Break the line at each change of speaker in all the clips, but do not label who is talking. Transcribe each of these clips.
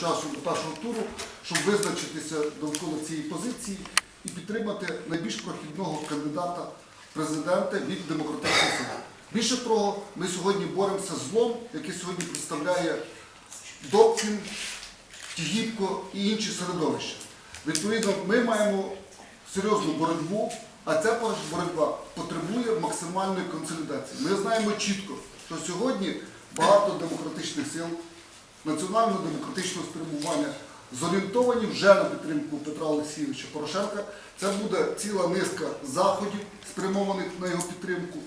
часу першого туру, щоб визначитися довкола цієї позиції і підтримати найбільш прохідного кандидата в президенти від демократичної сили. Більше того, ми сьогодні боремося з злом, який сьогодні представляє Добкін, Тігіпко і інші середовища. Відповідно, ми маємо серйозну боротьбу, а ця боротьба потребує максимальної консолідації. Ми знаємо чітко, що сьогодні багато демократичних сил національно-демократичного спрямування зорієнтовані вже на підтримку Петра Олексійовича Порошенка. Це буде ціла низка заходів, спрямованих на його підтримку.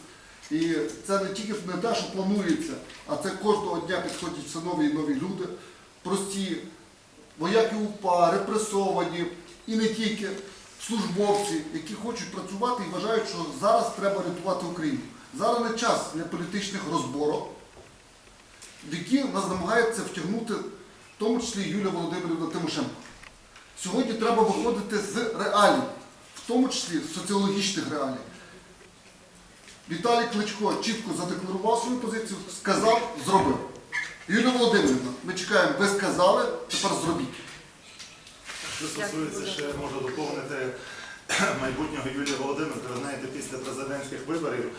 І це не тільки не те, що планується, а це кожного дня підходять все нові і нові люди, прості вояки УПА, репресовані і не тільки службовці, які хочуть працювати і вважають, що зараз треба рятувати Україну. Зараз не час для політичних розборок, в які нас намагаються втягнути, в тому числі Юлія Володимирівна Тимошенко. Сьогодні треба виходити з реалій, в тому числі з соціологічних реалій. Віталій Кличко чітко задекларував свою позицію, сказав, зробив. Юлія Володимирівна, ми чекаємо, ви сказали, тепер зробіть.
Що стосується, ще можу доповнити майбутнього Юлії Володимирівни, ви знаєте, після президентських виборів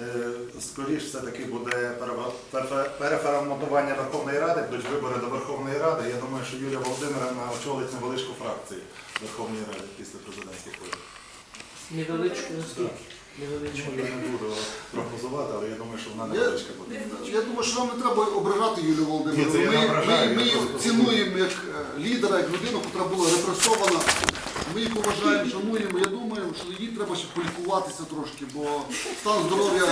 е, скоріш все-таки буде перева- пере- переформатування Верховної Ради, будуть вибори до Верховної Ради. Я думаю, що Юлія Володимирівна очолить невеличку фракцію Верховної Ради після президентських виборів.
Невеличку наскільки?
Ну,
Невеличку.
Я не буду прогнозувати, але я думаю, що вона невеличка буде.
я думаю, що нам не треба ображати Юлію Володимирівну. Ми, ми її цінуємо як е, лідера, як людину, яка була репресована. Ми її поважаємо, шануємо. Я думаю, що їй треба ще полікуватися трошки, бо стан здоров'я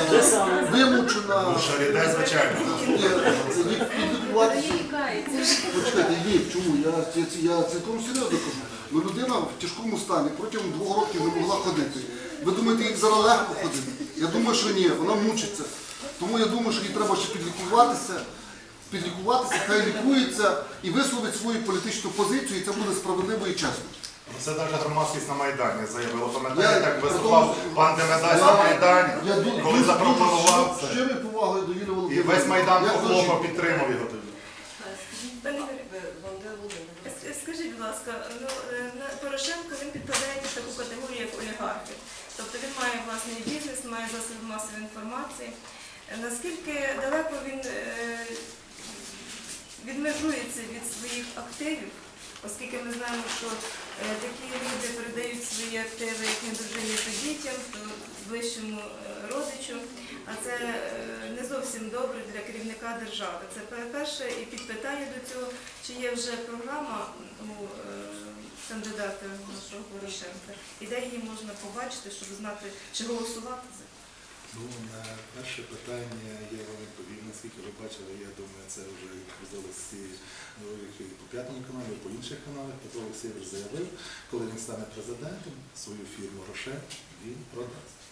вимучена.
Ну, Шаріде, звичайно.
Ні, їй підлікуватися.
Лікається.
Почекайте, ні, чому? Я, я, я цілком серйозно кажу. Ну, людина в тяжкому стані протягом двох років не могла ходити. Ви думаєте, їй зараз легко ходити? Я думаю, що ні, вона мучиться. Тому я думаю, що їй треба ще підлікуватися, підлікуватися, хай лікується і висловить свою політичну позицію, і це буде справедливо і чесно.
Ну, Це навіть громадськість на Майдані заявила. Пам'ятаєте, як виступав пан Демедай на Майдані, коли запропонував це.
щирою повагою до Юлії
І
Володимирівни.
весь Майдан похлопав,
жінки.
підтримав його тоді.
Пане С- Скажіть, будь ласка, ну е, на- Порошенко він підпадає під таку категорію, як олігархи. Тобто він має власний бізнес, має засоби масової інформації. Е, Наскільки далеко він е, відмежується від своїх активів, оскільки ми знаємо, що е, такі люди передають свої активи як недружині, то дітям, то ближчому е, родичу. А це е, не зовсім добре для керівника держави. Це пе- перше і підпитання до цього, чи є вже програма у кандидата нашого Порошенка, і де її можна побачити, щоб знати, чи голосувати за.
Ну, на перше питання я вам відповім, наскільки ви бачили, я думаю, це вже всі ну, по п'ятому каналі, по інших каналах. Петро Олексійович заявив, коли він стане президентом, свою фірму Роше він продасть.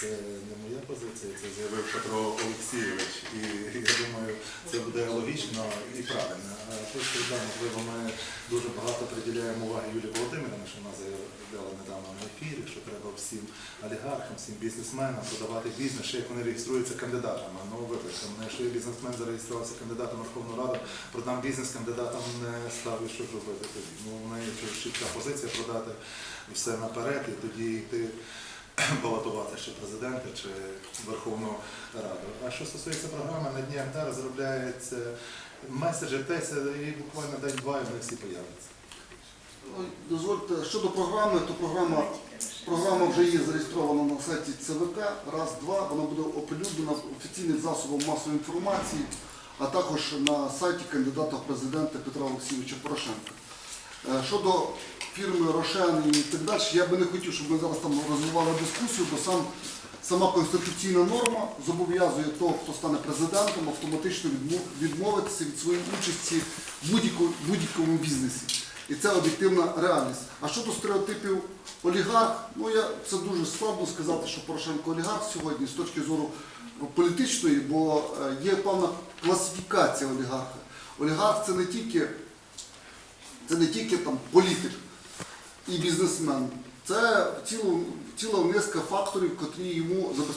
Це не моя позиція, це заявив Петро Олексійович. І я думаю, це буде логічно і правильно. Да, можливо, ми дуже багато приділяємо уваги Юлії Володимирівні, що вона заявляла недавно на ефірі, що треба всім олігархам, всім бізнесменам продавати бізнес, ще як вони реєструються кандидатами. Ну, вибачте, мене, якщо я бізнесмен зареєструвався кандидатом Верховну Раду, продам бізнес кандидатам не ставлю, що робити тоді. Ну, в неї чітка позиція продати все наперед і тоді йти балотувати чи президента, чи Верховну Раду. А що стосується програми, на днях да, розробляється меседжі, тесті, і буквально день-два, і вони всі появляться.
Дозвольте, щодо програми, то програма Програма вже є зареєстрована на сайті ЦВК, раз, два, вона буде оприлюднена в офіційних засобах масової інформації, а також на сайті кандидата в президенти Петра Олексійовича Порошенка. Е, Щодо фірми Рошен і так далі, я би не хотів, щоб ми зараз там розвивали дискусію, бо сам, сама конституційна норма зобов'язує того, хто стане президентом, автоматично відмовитися від своєї участі в будь-якому бізнесі. І це об'єктивна реальність. А щодо стереотипів олігарх, ну я це дуже складно сказати, що Порошенко олігарх сьогодні з точки зору політичної, бо е, є певна класифікація олігарха. Олігарх це не тільки, це не тільки там політик і бізнесмен. Це ціла, низка факторів, котрі йому забезпечують.